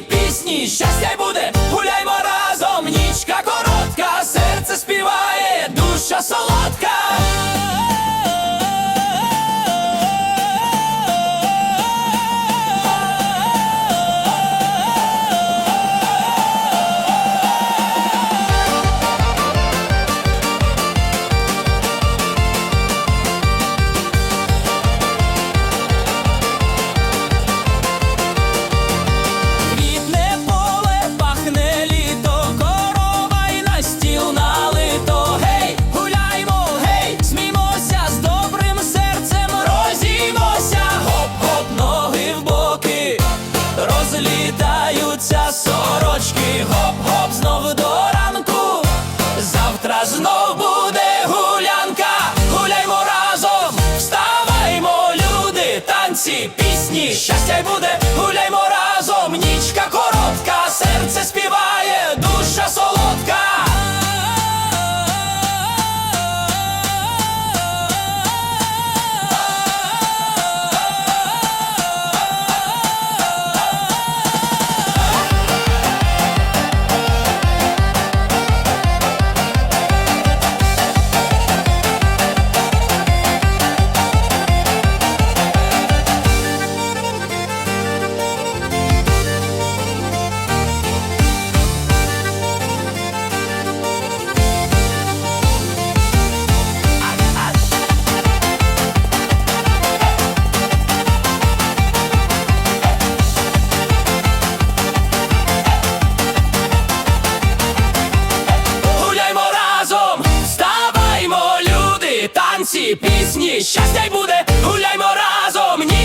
пісні щастя й буде гуляти. розлітаються сорочки, хоп, хоп, знову до ранку, завтра знов буде гулянка, гуляймо разом, вставаймо, люди, танці, пісні, щастя й буде. пісні, щастя й буде, гуляймо разом. ні